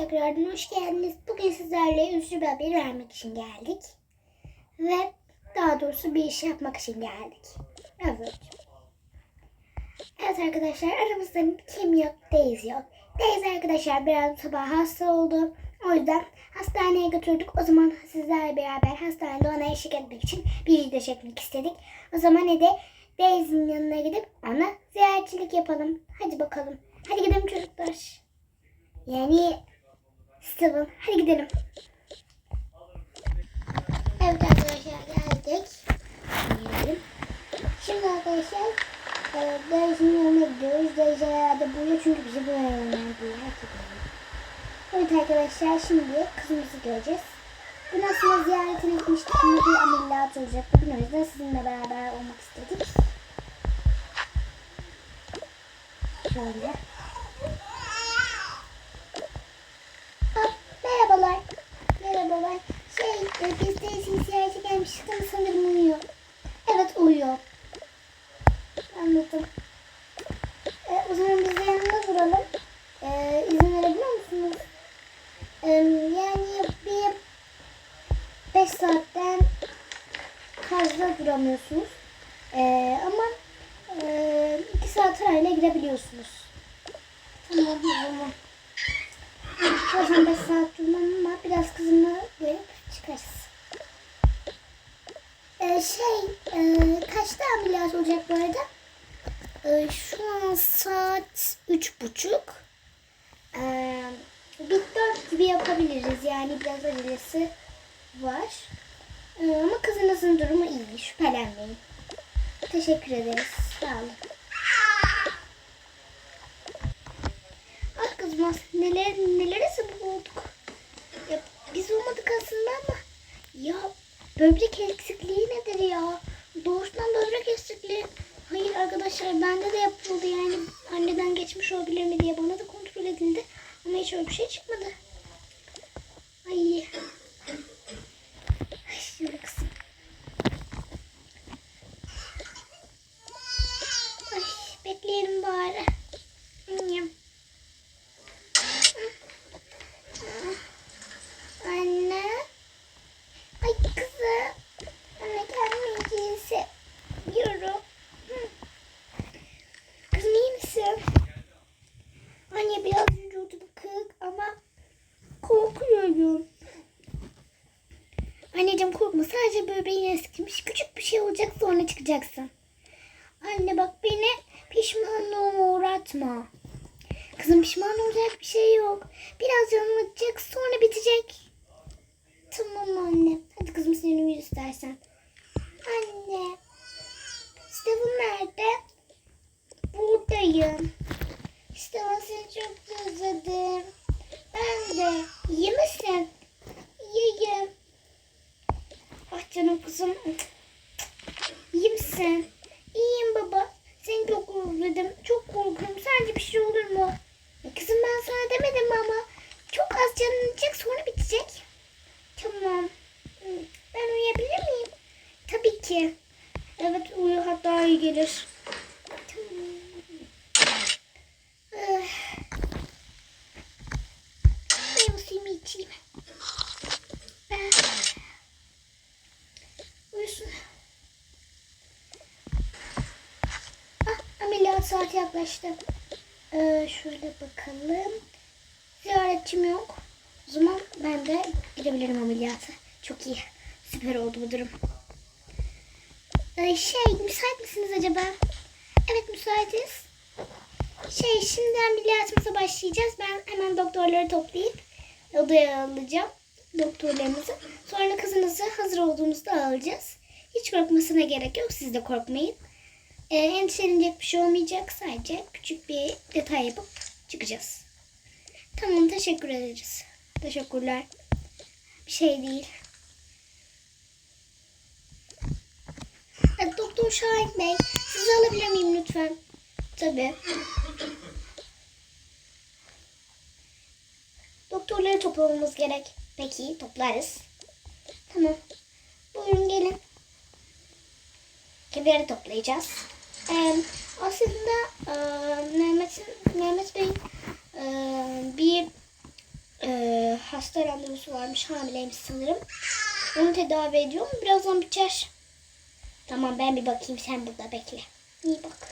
tekrardan hoş geldiniz. Bugün sizlerle üzücü bir haberi vermek için geldik. Ve daha doğrusu bir iş yapmak için geldik. Evet. Evet arkadaşlar aramızda kim yok? Daisy yok. Daisy arkadaşlar biraz sabah hasta oldu. O yüzden hastaneye götürdük. O zaman sizlerle beraber hastanede ona eşlik etmek için bir video çekmek istedik. O zaman ne de Daisy'nin yanına gidip ona ziyaretçilik yapalım. Hadi bakalım. Hadi gidelim çocuklar. Yani Steven. Hadi gidelim. Evet arkadaşlar geldik. Gidelim. Şimdi arkadaşlar e, Daisy'nin yanına gidiyoruz. Daisy herhalde buraya çünkü bizi buraya yönlendiler. Evet arkadaşlar şimdi kızımızı göreceğiz. Dün aslında ziyaretine gitmiştik ama bir ameliyat olacak. Bugün o yüzden sizinle beraber olmak istedik. Şöyle. Aa, merhabalar. Merhabalar. Şey, e, biz de sizin ama sanırım uyuyor. Evet uyuyor. Anladım. E, o zaman biz de yanında duralım. E, izin verebiliyor musunuz? E, yani bir 5 saatten fazla duramıyorsunuz. E, ama 2 saat arayla girebiliyorsunuz. Tamam o zaman. Zaten 5 saat durmam ama biraz kızımla görüp çıkarız. Ee, şey, e, kaçta ameliyat olacak bu arada? Ee, şu an saat üç buçuk. Ee, bir dört gibi yapabiliriz. Yani biraz acelesi var. Ee, ama kızınızın durumu iyi. Şüphelenmeyin. Teşekkür ederiz. Sağ olun. Ah kızım as- neler nelere. Ya biz olmadık aslında ama ya böbrek eksikliği nedir ya? Doğuştan böbrek eksikliği. Hayır arkadaşlar bende de yapıldı yani anneden geçmiş olabilir mi diye bana da kontrol edildi. Ama hiç öyle bir şey çıkmadı. Ay şöyle kızım. Ay bekleyelim bari. Yum. Anne. Ay kızım. Anne gelmeyecekse. Yürü. Hı. Kızım iyi misin? Anne biraz vücudum kırık ama korkuyorum. Anneciğim korkma sadece böbreğin eskimiş. Küçük bir şey olacak sonra çıkacaksın. Anne bak beni pişmanlığıma uğratma. Kızım pişman olacak bir şey yok. Biraz canım sonra bitecek. Tamam anne. Hadi kızım sen uyu istersen. Anne. Steven nerede? Buradayım. Steven seni çok özledim. Ben de. İyi misin? İyiyim. Ah canım kızım. İyi misin? İyiyim baba. Seni çok özledim. Çok korkuyorum. Sence bir şey olur mu? Ya kızım ben sana demedim mi ama. Çok az canın acıyacak sonra bitecek. Tamam. Hı, Ben uyuyabilir miyim? Tabii ki. Evet uyu hatta iyi gelir. Tamam. Ah. Meyve suyumu içeyim. Ah. Uyusun. Ah, ameliyat saati yaklaştı. Ee, şöyle bakalım. Ziyaretçim yok. O zaman ben de gidebilirim ameliyata. Çok iyi. Süper oldu bu durum. Ee, şey, müsait misiniz acaba? Evet, müsaitiz. Şey, şimdi ameliyatımıza başlayacağız. Ben hemen doktorları toplayıp odaya alacağım. Doktorlarımızı. Sonra kızınızı hazır olduğunuzda alacağız. Hiç korkmasına gerek yok. Siz de korkmayın. Ee, endişelenecek bir şey olmayacak. Sadece küçük bir detay yapıp çıkacağız. Tamam teşekkür ederiz. Teşekkürler. Bir şey değil. Evet, Doktor Şahin Bey, sizi alabilir miyim lütfen? Tabii. Doktorları toplamamız gerek. Peki, toplarız. Tamam. Buyurun gelin. Kimleri toplayacağız? Aslında e, Mehmet, Mehmet Bey e, bir e, hasta randevusu varmış. Hamileymiş sanırım. Onu tedavi ediyor mu? Birazdan biter. Tamam ben bir bakayım sen burada bekle. İyi bak.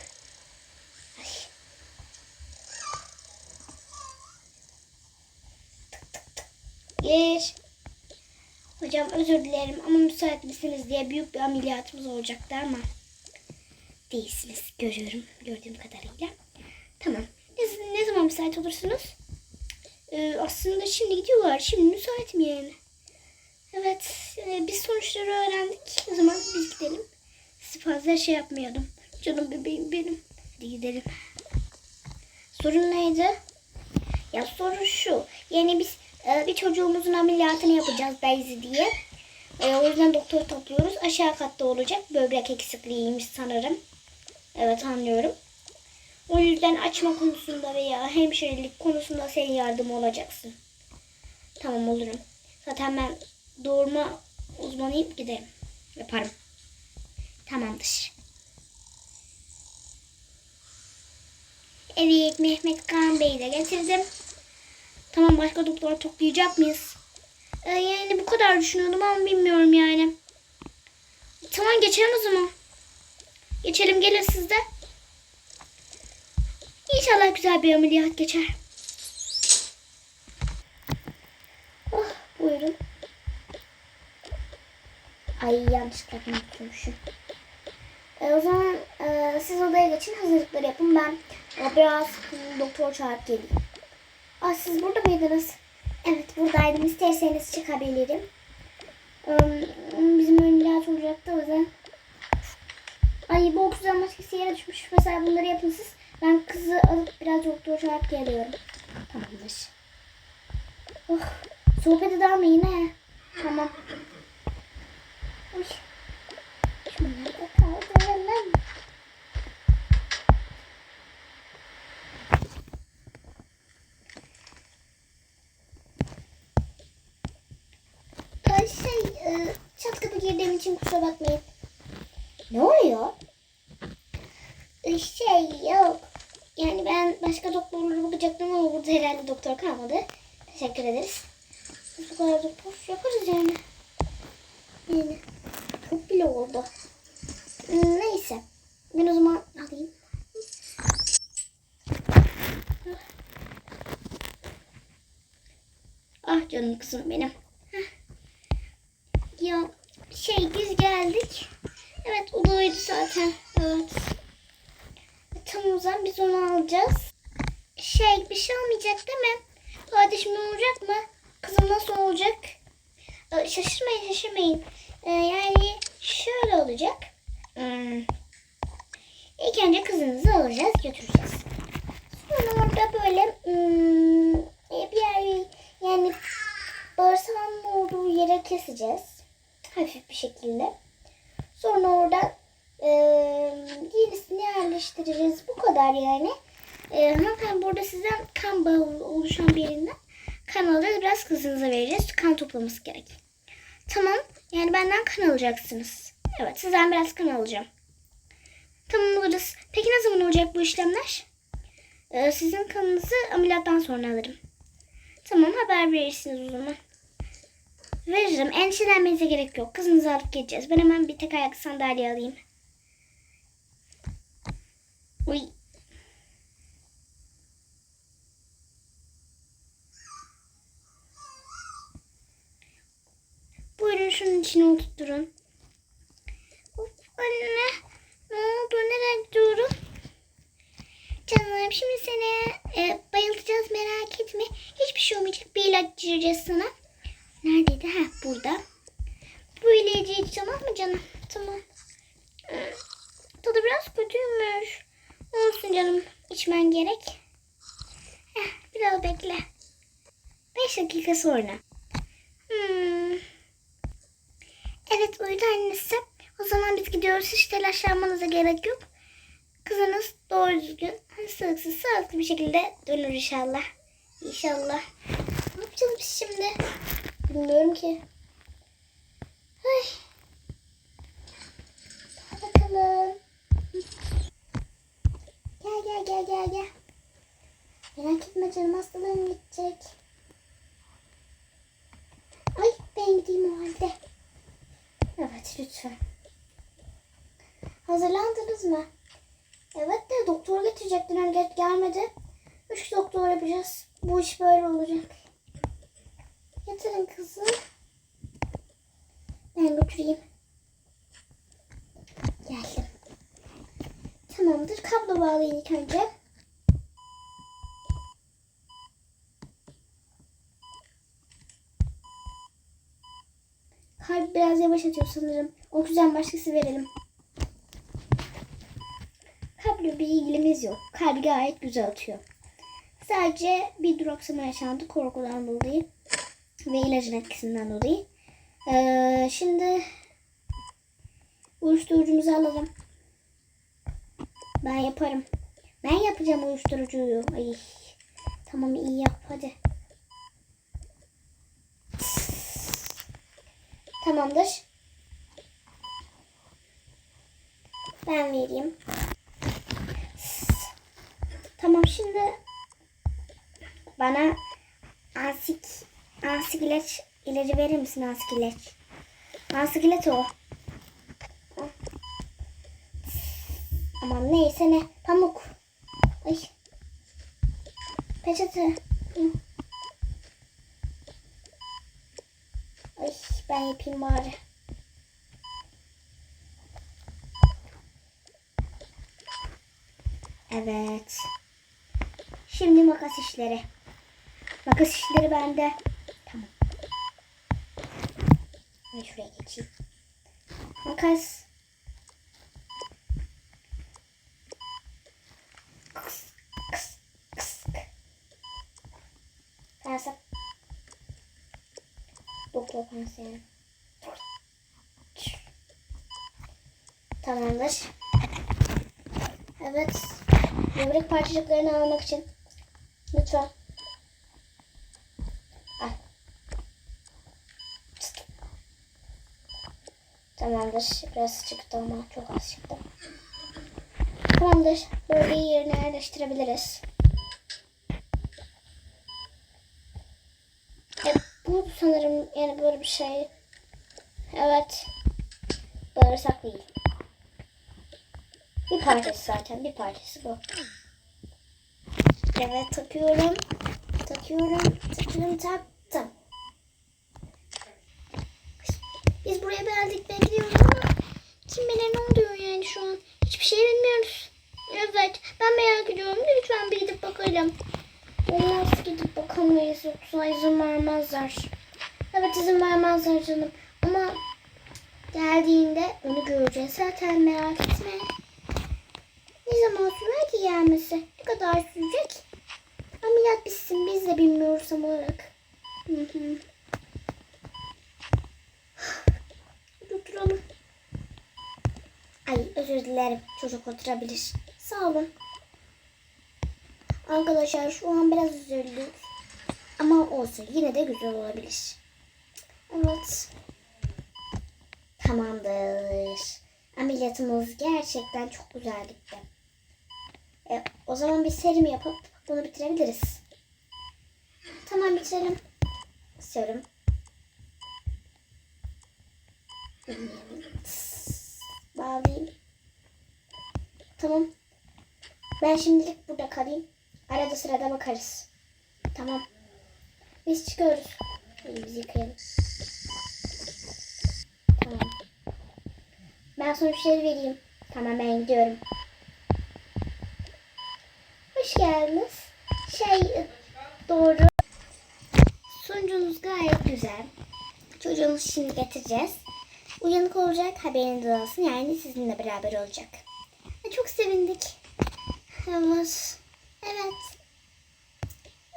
Ay. Gir. Hocam özür dilerim ama müsait misiniz diye büyük bir ameliyatımız olacaktı ama değilsiniz. Görüyorum gördüğüm kadarıyla. Tamam. Ne, ne zaman müsait olursunuz? Ee, aslında şimdi gidiyorlar. Şimdi müsaitim yani. Evet. e, biz sonuçları öğrendik. O zaman biz gidelim. Sizi fazla şey yapmayalım. Canım bebeğim benim. Hadi gidelim. Sorun neydi? Ya sorun şu. Yani biz e, bir çocuğumuzun ameliyatını yapacağız Beyzi diye. E, o yüzden doktor topluyoruz. Aşağı katta olacak. Böbrek eksikliğiymiş sanırım. Evet anlıyorum. O yüzden açma konusunda veya hemşirelik konusunda senin yardım olacaksın. Tamam olurum. Zaten ben doğurma uzmanıyım giderim. Yaparım. Tamamdır. Evet Mehmet Kaan Bey'i de getirdim. Tamam başka doktor toplayacak mıyız? Ee, yani bu kadar düşünüyordum ama bilmiyorum yani. Tamam geçelim o zaman. Geçelim gelin siz de. İnşallah güzel bir ameliyat geçer. Oh, buyurun. Ay yanlışlıkla unutmuşum. E, o zaman e, siz odaya geçin hazırlıkları yapın. Ben e, biraz hmm, doktor çağırıp geleyim. Aa, siz burada mıydınız? Evet buradaydım. İsterseniz çıkabilirim. E, bizim ameliyat olacaktı o yüzden. Ay bu oksijen maskesi yere düşmüş. Mesela bunları yapın siz. Ben kızı alıp biraz doktor çağırıp geliyorum. Tamamdır. Oh, sohbet eder mi yine? Tamam. Uy. Şunları da kaldıralım. Şey, e, çat kapı girdiğim için kusura bakmayın. Ne oluyor? E, Şey yok. Yani ben başka doktorlara bakacaktım ama burada herhalde doktor kalmadı. Teşekkür ederiz. Bu kadar doktor yaparız yani. Yani çok bile oldu. Hmm, Neyse. Ben o zaman alayım. Ah canım kızım benim. Heh. Ya şey biz geldik. Evet o da oydu zaten. Evet. Tamam o biz onu alacağız. Şey bir şey olmayacak değil mi? Kardeşim olacak mı? Kızım nasıl olacak? Şaşırmayın şaşırmayın. Ee, yani şöyle olacak. Hmm. İlk önce kızınızı alacağız götüreceğiz. Sonra orada böyle hmm, e, bir yer yani bağırsağın olduğu yere keseceğiz. Hafif bir şekilde. Sonra orada e, yenisini yerleştireceğiz. Bu kadar yani. E, burada sizden kan bağı oluşan bir yerinden kan alacağız. Biraz kızınıza vereceğiz. Kan toplaması gerek. Tamam. Yani benden kan alacaksınız. Evet sizden biraz kan alacağım. Tamam alırız. Peki ne zaman olacak bu işlemler? E, sizin kanınızı ameliyattan sonra alırım. Tamam haber verirsiniz o zaman. Veririm. Endişelenmenize gerek yok. Kızınızı alıp geleceğiz. Ben hemen bir tek ayaklı sandalye alayım. Uy. Buyurun şunun içine oturtturun. Of anne. Ne oldu? Nereye gidiyorum? Canım şimdi seni e, bayıltacağız merak etme. Hiçbir şey olmayacak. Bir ilaç içireceğiz sana. Neredeydi? Ha burada. Bu ilacı iç tamam mı canım? Tamam. Tadı biraz kötüymüş. Olsun canım. içmen gerek. Heh, biraz bekle. Beş dakika sonra. Hmm. Evet uyudu annesi. O zaman biz gidiyoruz. Hiç telaşlanmanıza gerek yok. Kızınız doğru düzgün, hastalıksız, sağlıklı bir şekilde dönür inşallah. İnşallah. Ne yapacağız biz şimdi? Bilmiyorum ki. Ay. Bakalım. Gel gel gel gel gel. Merak etme canım hastalığın gidecek. Lütfen. Hazırlandınız mı? Evet de doktor getirecektin hani geç gelmedi. Üç doktor yapacağız. Bu iş böyle olacak. Yatırın kızım. Ben götüreyim. Geldim. Tamamdır. Kablo bağlayın ilk önce. Biraz yavaş atıyor sanırım. Oksijen başkası verelim. Kalple bir ilgimiz yok. Kalbi gayet güzel atıyor. Sadece bir duraksama yaşandı korkudan dolayı ve ilacın etkisinden dolayı. Ee, şimdi uyuşturucumuzu alalım. Ben yaparım. Ben yapacağım uyuşturucuyu. Ay. Tamam iyi yap hadi. Tamamdır. Ben vereyim. Tamam şimdi bana ansik ansikileç ilacı verir misin ansikileç? Ansikilet o. Aman neyse ne. Pamuk. Ay. Peçete. Hı. Ay ben yapayım bari. Evet. Şimdi makas işleri. Makas işleri bende. Tamam. Ben şuraya geçeyim. Makas. Pense yani. Tamamdır. Evet. Böbrek parçacıklarını almak için. Lütfen. Al. Tamamdır. Biraz çıktı ama çok az çıktı. Tamamdır. Bölgeyi yerine yerleştirebiliriz. Bu sanırım yani böyle bir şey. Evet. Bağırsak değil. Bir parçası zaten. Bir parçası bu. Evet takıyorum. Takıyorum. Takıyorum taktım. Biz buraya geldik bekliyoruz ama kim bilir ne oluyor yani şu an. Hiçbir şey bilmiyoruz. Evet ben merak ediyorum. Lütfen bir gidip bakalım. Olmaz gidip bakamayız yoksa izin vermezler. Evet izin vermezler canım. Ama geldiğinde onu göreceğiz. Zaten merak etme. Ne zaman sürer ki gelmesi? Ne kadar sürecek? Ameliyat bitsin biz de bilmiyoruz tam olarak. Hı. Oturalım. Ay özür dilerim. Çocuk oturabilir. Sağ olun. Arkadaşlar şu an biraz üzüldük. Ama olsun yine de güzel olabilir. Evet. Tamamdır. Ameliyatımız gerçekten çok güzel gitti. E, o zaman bir serum yapıp bunu bitirebiliriz. Tamam bitirelim. Serum. Bağlayayım. Tamam. Ben şimdilik burada kalayım. Arada sırada bakarız. Tamam. Biz çıkıyoruz. Elimizi yıkayalım. Tamam. Ben sonuçları vereyim. Tamam ben gidiyorum. Hoş geldiniz. Şey doğru. Sonucunuz gayet güzel. Çocuğumuzu şimdi getireceğiz. Uyanık olacak haberiniz olsun. Yani sizinle beraber olacak. Çok sevindik. Evet.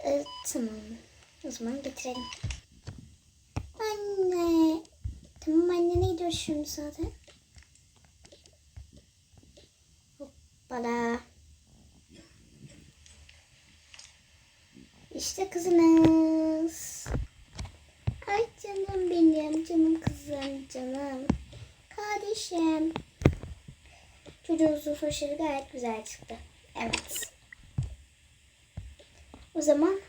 Evet. Tamam. O zaman getirelim. Anne. Tamam anne ne gidiyoruz şimdi zaten? Hoppala. İşte kızınız. Ay canım benim, canım kızım, canım. Kardeşim. Çocuğunuzun saçları gayet güzel çıktı. Evet. O zaman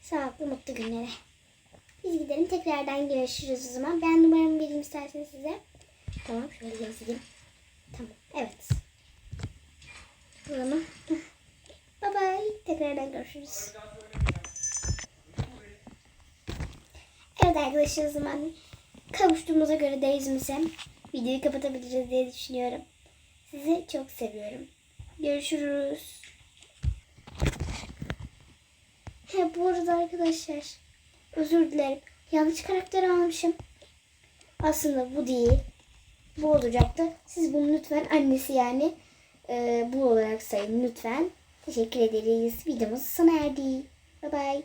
sağlıklı mutlu günlere. Biz gidelim tekrardan görüşürüz o zaman. Ben numaramı vereyim isterseniz size. Tamam şöyle yazayım. Tamam evet. O zaman bye bye. Tekrardan görüşürüz. Evet arkadaşlar o zaman kavuştuğumuza göre Daisy'mize videoyu kapatabiliriz diye düşünüyorum. Sizi çok seviyorum. Görüşürüz. He bu arada arkadaşlar özür dilerim. Yanlış karakter almışım. Aslında bu değil. Bu olacaktı. Siz bunu lütfen annesi yani e, bu olarak sayın lütfen. Teşekkür ederiz. Videomuz sona erdi. Bye bye.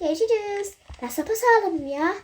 Görüşürüz. Ben sapasağlamım ya.